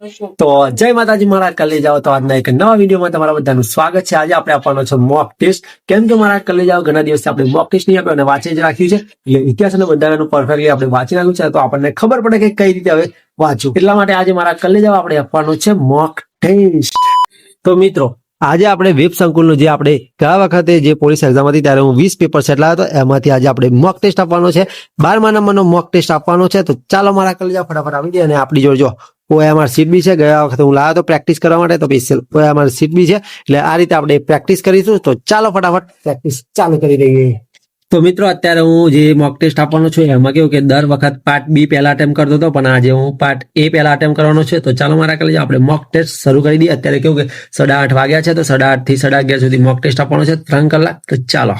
તો જય માતાજી, મારા કલેજાઓ તો આજના એક નવા વિડીયોમાં તમારા બધાનું સ્વાગત છે. આજે આપણે આપવાનો છે મોક ટેસ્ટ કેમ કે મારા કલેજાઓ ઘણા દિવસથી આપણે મોક ટેસ્ટ નહીં આપ્યો અને વાંચી જ રાખ્યું છે. એટલે ઇતિહાસ અને બંધારણનું પરફેક્ટલી આપણે વાંચી રાખ્યું છે. તો આપણને ખબર પડે કે કઈ રીતે હવે વાંચવું. એટલા માટે આજે મારા કલેજાઓ આપણે આપવાનું છે મોક ટેસ્ટ તો મિત્રો, આજે આપણે વેબ સંકુલનું જે આપણે ગયા વખતે જે પોલીસ એક્ઝામ હતી, ત્યારે હું વીસ પેપર સેટલા હતો. એમાંથી આજે આપણે મોક ટેસ્ટ આપવાનો છે. બારમા નંબરનો મોક ટેસ્ટ આપવાનો છે. તો ચાલો મારા કલેજા ફટાફટ આવી જાય અને આપણી જોડે જો ઓએમઆર સીટ બી છે, ગયા વખતે હું લાવ્યો તો પ્રેક્ટિસ કરવા માટે, તો સ્પેશિયલ ઓએમઆર સીટ બી છે, એટલે આ રીતે આપણે પ્રેક્ટિસ કરીશું. તો ચાલો ફટાફટ પ્રેક્ટિસ ચાલુ કરી દઈએ. તો મિત્રો, અત્યારે હું જે મોક ટેસ્ટ આપવાનો છું, એમાં કેવું કે દર વખત પાર્ટ બી પહેલા અટેમ્પ કરતો હતો, પણ આજે હું પાર્ટ એ પહેલા અટેમ્પ કરવાનો છે. તો ચાલો મારા કલેજા આપણે મોક ટેસ્ટ શરૂ કરી દઈએ. અત્યારે કેવું કે સાડા આઠ વાગ્યા છે, તો સાડા આઠથી સાડા અગિયાર સુધી મોક ટેસ્ટ આપવાનો છે, ત્રણ કલાક. તો ચાલો.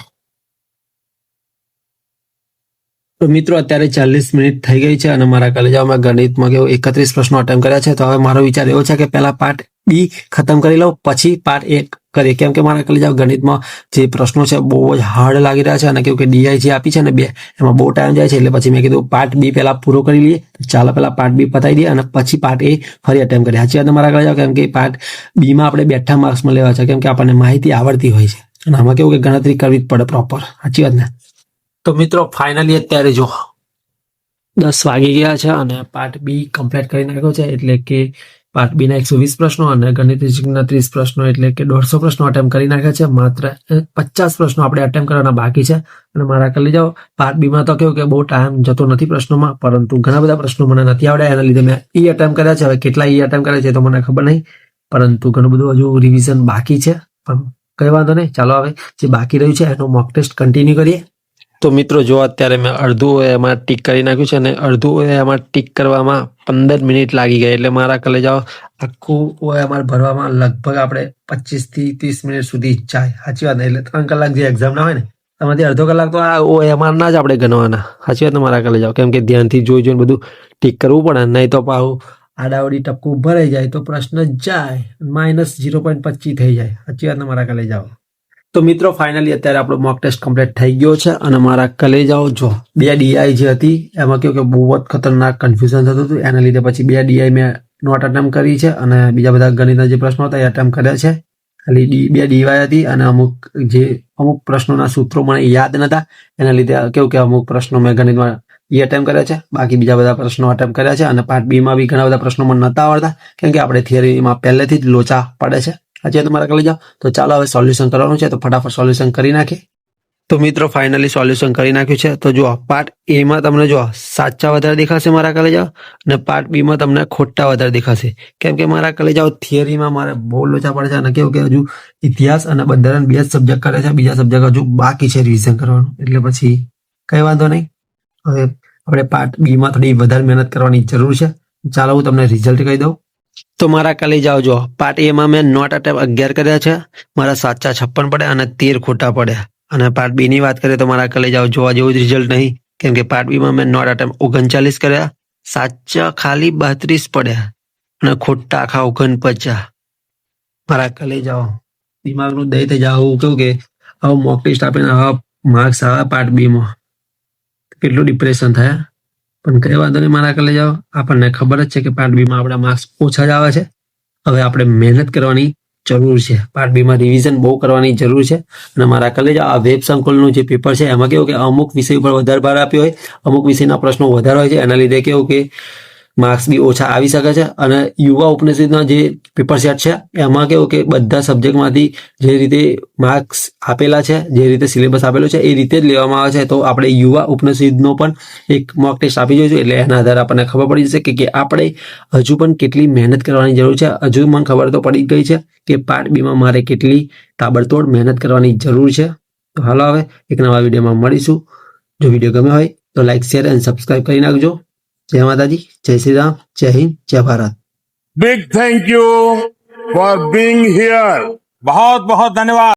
તો મિત્રો, અત્યારે ચાલીસ મિનિટ થઈ ગઈ છે અને મારા કલેજામાં ગણિતમાં કેવું એકત્રીસ પ્રશ્નો અટેમ્પ કર્યા છે. તો હવે મારો વિચાર એવો છે કે પહેલા પાર્ટ બી ખતમ કરી લઉં, પછી પાર્ટ એ કરીએ. કેમ કે મારા કલેજા ગણિતમાં જે પ્રશ્નો છે બહુ જ હાર્ડ લાગી રહ્યા છે અને કેવું કે ડીઆઈ જે આપી છે ને બે, એમાં બહુ ટાઈમ જાય છે. એટલે પછી મેં કીધું પાર્ટ બી પહેલા પૂરો કરી લઈએ. ચાલો પહેલા પાર્ટ બી પતાવી દઈએ અને પછી પાર્ટ એ ફરી અટેમ્પ કરીએ. સાચી વાત મારા કલેજા કેમ કે પાર્ટ બીમાં આપણે બેઠા માર્ક્સમાં લેવા છે. કેમ કે આપણને માહિતી આવડતી હોય છે. અને આમાં કેવું કે ગણતરી કરવી જ પડે પ્રોપર સાચી વાત ને? તો મિત્રો ફાઇનલી અત્યારે જો દસ વાગી ગયા છે અને પાર્ટ બી કમ્પ્લીટ કરી નાખ્યો છે, એટલે કે પાર્ટ બી ના એકસો વીસ પ્રશ્નો અને ગણિત વિષયના ત્રીસ પ્રશ્નો, એટલે કે દોઢસો પ્રશ્નો અટેમ્પ કરી નાખ્યા છે. માત્ર પચાસ પ્રશ્નો આપણે અટેમ્પ કરવાના બાકી છે. અને મારા કરી જાઓ. પાર્ટ બીમાં તો કેવું કે બહુ ટાઈમ જતો નથી પ્રશ્નોમાં, પરંતુ ઘણા બધા પ્રશ્નો મને નથી આવડ્યા. એના લીધે મેં ઈ અટેમ્પ કર્યા છે. હવે કેટલા ઈ અટેમ્પ કર્યા છે તો મને ખબર નહીં. પરંતુ ઘણું બધું હજુ રિવિઝન બાકી છે. પણ કઈ વાંધો નહીં. ચાલો હવે જે બાકી રહ્યું છે, એનો મોક ટેસ્ટ કન્ટિન્યુ કરીએ. તો મિત્રો જો અત્યારે મેં અડધું એમાં ટીક કરી નાખ્યું છે અને અડધું એમાં ટીક કરવામાં પંદર મિનિટ લાગી ગઈ એટલે મારા કલેજાઓ આખું ઓયામાં ભરવામાં લગભગ આપણે પચીસથી ત્રીસ મિનિટ સુધી જાય. સાચી વાત એટલે ત્રણ કલાક જે એક્ઝામ ના હોય ને એમાંથી અડધો કલાક તો આ ઓયામાં ના જ આપણે ગણવાના. સાચી વાત મારા કલેજાઓ? કેમ કે ધ્યાનથી જોઈ જોઈને બધું ટીક કરવું પડે નહીં તો પાછું આડાવડી ટપકું ભરાઈ જાય તો પ્રશ્ન જાય. માઇનસ ઝીરો પોઈન્ટ પચીસ થઈ જાય. સાચી વાત મારા કલેજાઓ? તો મિત્રો ફાઇનલી અત્યારે આપણો મોક ટેસ્ટ કમ્પ્લીટ થઈ ગયો છે અને મારા કલેજાઓ જો બે ડીઆઈ જે હતી, એમાં કેવું કે બહુ જ ખતરનાક કન્ફ્યુઝન થતું હતું. એના લીધે પછી બે ડીઆઈ મેં નોટ અટેમ્પ કરી છે અને બીજા બધા ગણિતના જે પ્રશ્નો હતા એ અટેમ્પ કર્યા છે. ખાલી ડી બે ડીવાય હતી અને અમુક જે, અમુક પ્રશ્નોના સૂત્રો મને યાદ નતા. એના લીધે કેવું કે અમુક પ્રશ્નો મેં ગણિતમાં એ અટેમ્પ કર્યા છે. બાકી બીજા બધા પ્રશ્નો અટેમ્પ કર્યા છે અને પાર્ટ બીમાં બી ઘણા બધા પ્રશ્નો મને નતા આવડતા. કેમ કે આપણે થિયરીમાં પહેલેથી જ લોચા પડે છે. આજે તમારા કરી જાઓ. તો ચાલો હવે સોલ્યુશન કરવાનું છે. તો ફટાફટ સોલ્યુશન કરી નાખીએ. તો મિત્રો ફાઇનલી સોલ્યુશન કરી નાખ્યું છે. તો જુઓ પાર્ટ એમાં તમને જુઓ, સાચા વધારે દેખાશે મારા કલે જાઓ. અને પાર્ટ બીમાં તમને ખોટા વધારે દેખાશે. કેમ કે મારા કલેજાઓ થિયરીમાં મારે બહુ લોચા પડે છે. અને કેવું કે હજુ ઇતિહાસ અને બંધારણ બે જ સબ્જેક્ટ કરે છે. બીજા સબ્જેક્ટ હજુ બાકી છે રિવિઝન કરવાનું. એટલે પછી કઈ વાંધો નહીં. હવે આપણે પાર્ટ બીમાં થોડી વધારે મહેનત કરવાની જરૂર છે. ચાલો હું તમને રિઝલ્ટ કહી દઉં. તો મારા કાલે જાવજો પાર્ટ એમાં મેં નોટ અટેમ્પ અગિયાર કર્યા છે. મારા સાચા છપ્પન પડ્યા અને તેર ખોટા પડ્યા. અને પાર્ટ બી ની વાત કરીએ તો મારા કાલે જાવ જોવા જેવું જ રિઝલ્ટ નહીં. કેમ કે પાર્ટ બીમાં મેં નોટ અટેપ ઓગણચાલીસ કર્યા. સાચા ખાલી બત્રીસ પડ્યા. અને ખોટા આખા ઓગણપચાસ. મારા કાલે જાઓ. દિમાગનું દઈ થઈ જાવ. કેવું કે હવે મોક ટેસ્ટ આપીને આવા માર્ક્સ આવ્યા પાર્ટ બીમાં કેટલું ડિપ્રેશન થાય. પણ કઈ વાંધો નહીં, મારા કલે જાઓ. આપણને ખબર જ છે કે પાર્ટ બીમાં આપણા માર્ક્સ ઓછા જ આવે છે. હવે આપણે મહેનત કરવાની જરૂર છે. પાર્ટ બીમાં રિવિઝન બહુ કરવાની જરૂર છે. અને મારા કલે જાઓ, આ વેબ સંકુલનું જે પેપર છે, એમાં કેવું કે અમુક વિષય ઉપર વધારે ભાર આપ્યો હોય, અમુક વિષયના પ્રશ્નો વધારે હોય છે, એના લીધે કેવું કે માર્ક્સ બી ઓછા આવી શકે છે અને યુવા ઉપનિષદના જે પેપર સેટ છે, એમાં કેવું કે બધા સબ્જેક્ટમાંથી જે રીતે માર્ક્સ આપેલા છે, જે રીતે સિલેબસ આપેલો છે, એ રીતે જ લેવામાં આવે છે. તો આપણે યુવા ઉપનિષદનો પણ એક મોક ટેસ્ટ આપી જોઈશું. એટલે એના આધારે આપણને ખબર પડી જશે કે આપણે હજુ પણ કેટલી મહેનત કરવાની જરૂર છે. હજુ મને ખબર તો પડી ગઈ છે કે પાર્ટ બીમાં મારે કેટલી તાબડતોડ મહેનત કરવાની જરૂર છે. તો હાલો હવે એક નવા વિડીયોમાં મળીશું. જો વીડિયો ગમે હોય તો લાઇક શેર અને સબસ્ક્રાઇબ કરી નાખજો. જય માતાજી જય શ્રી રામ જય હિન્દ જય Bharat Big thank you for being here. बहुत बहुत धन्यवाद